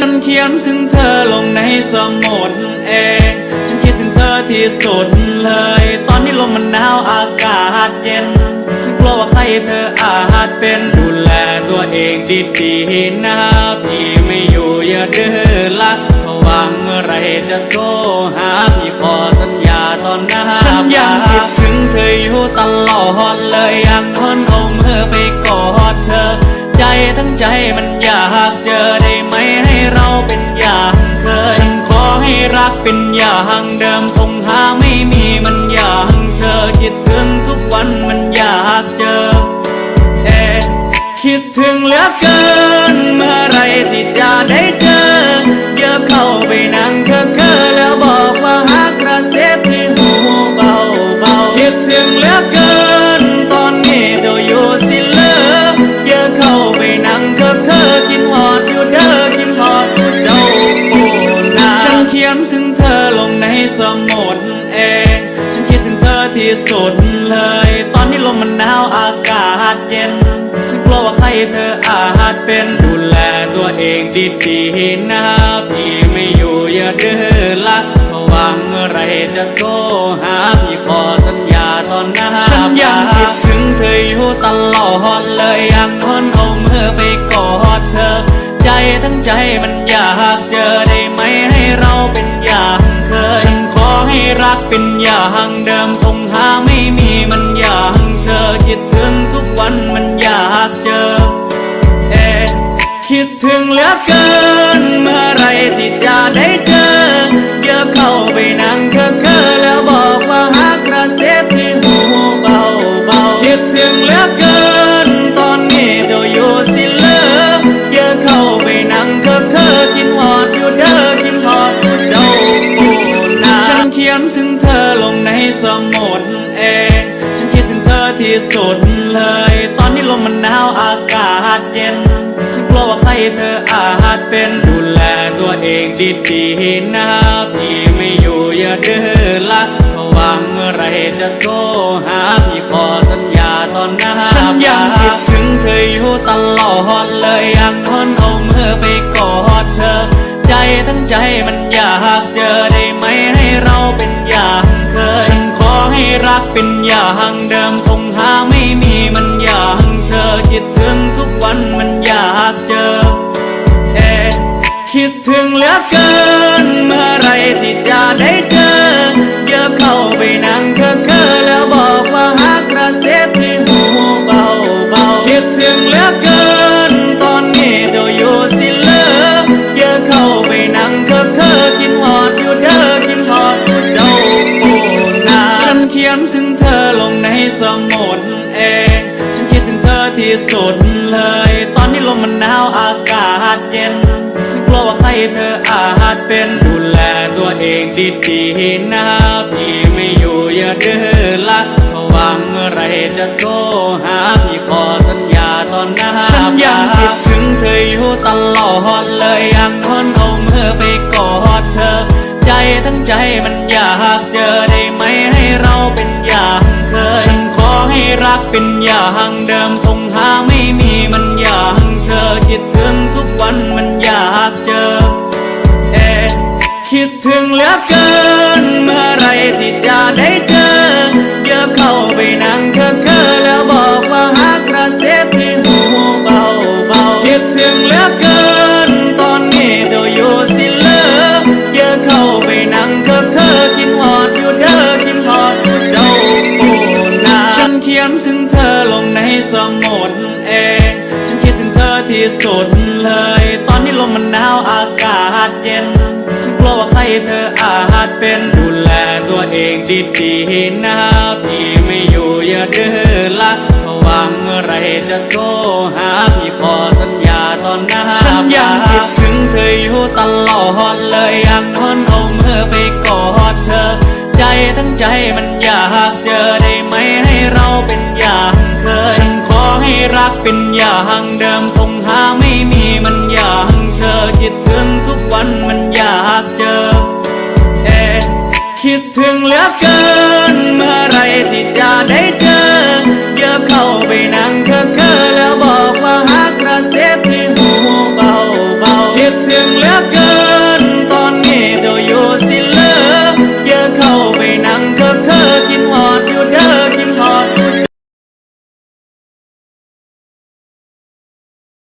ฉันเขียนถึงเธอลงในสมุดเองฉันคิดถึงเธอที่สุดเลย ตอนนี้ลมมันหนาวอากาศเย็น ฉันกลัวว่าใครเธออาจเป็นดูแลตัวเองดีๆนะพี่ไม่อยู่อย่าดื้อละเพราะว่างเมื่อไรจะโทรหาพี่ขอสัญญาตอนหน้าฉันยังคิดถึงเธออยู่ตลอดเลยอยากทนเอามือไปกอดเธอ ใจทั้งใจมันอยากเจอได้ไหม เราเป็นอย่างเคยฉันขอให้รักเป็นอย่างเดิมคงหาไม่มีมันอย่างเธอคิดถึงทุกวันมันอยากเจอเอ๊ะคิดถึงเหลือเกิน เมื่อไรที่จะได้เจอเดี๋ยวเข้าไปนั่ง สมุดเอง ฉันคิดถึงเธอที่สุดเลย ตอนนี้ลมมันหนาวอากาศเย็น ฉันกลัวว่าใครเธออาจเป็นดูแลตัวเองดีๆนะพี่ไม่อยู่อย่าดื้อละเพราะว่างเมื่อไรจะโทรหาพี่ขอสัญญาตอนหน้าฉันยังคิดถึงเธออยู่ตลอดเลยอยากทนเอามือไปกอดเธอ ใจทั้งใจมันอยากเจอได้ กเป็นอย่างเดิมคงหาไม่มีมันอย่างเธอคิดถึงทุกวันมันอยากเจอ เอ๊คิดถึงเหลือเกิน เมื่อไรที่จะได้เจอเดี๋ยวเข้าไปนั่งเคอะเคอแล้วบอกว่าฮักกระเซบที่หูเบาเบาคิดถึงเหลือเกิน ฉันถึงเธอลงในสมุดเอง ฉันคิดถึงเธอที่สุดเลย ตอนนี้ลมมันหนาวอากาศเย็น ฉันกลัวว่าใครเธออาจเป็นดูแลตัวเองดีๆนะพี่ไม่อยู่อย่าดื้อละเพราะว่างเมื่อไรจะโทรหาพี่ขอสัญญาตอนหน้าฉันยังคิดถึงเธออยู่ตลอดเลยอยากทนเอามือไปกอดเธอ ใจทั้งใจมัน เป็นอย่างเคยฉันขอให้รักเป็นอย่างเดิมคงหาไม่มีมันอย่างเธอคิดถึงทุกวันมันอยากเจอเอคิดถึงเหลือเกิน เมื่อไรที่จะได้เจอเดี๋ยวเข้าไปนั่งเคอะเคอแล้วบอก สุดเลย ตอนนี้ลมมันหนาวอากาศเย็น ฉันกลัวว่าใครเธออาจเป็นดูแลตัวเองดีๆนะพี่ไม่อยู่อย่าดื้อละเพราะว่างเมื่อไรจะโทรหาพี่ขอสัญญาตอนหน้าฉันยังคิดถึงเธออยู่ตลอดเลยอยากทนเอามือไปกอดเธอ ใจทั้งใจมันอยากเจอได้ไหมให้เราเป็นอย่างเคยฉันขอให้รักเป็นอย่างเดิมคง ไม่มีมันอย่างเธอคิดถึงทุกวันมันอยากเจอ เอ๊คิดถึงเหลือเกิน สุดเลย ตอนนี้ลมมันหนาวอากาศเย็น ฉันกลัวว่าใครเธออาจเป็นดูแลตัวเองดีๆนะพี่ไม่อยู่อย่าดื้อละเพราะว่างเมื่อไรจะโทรหาพี่ขอสัญญาตอนหน้าฉันยังคิดถึงเธออยู่ตลอดเลยอยากทนเอามือไปกอดเธอ ใจทั้งใจมันอยากเจอได้ไหมให้เราเป็นอย่าง ให้รักเป็นอย่างเดิมคงหาไม่มีมันอย่างเธอคิดถึงทุกวันมันอยากเจอ เอ๊คิดถึงเหลือเกินเมื่อไรที่จะได้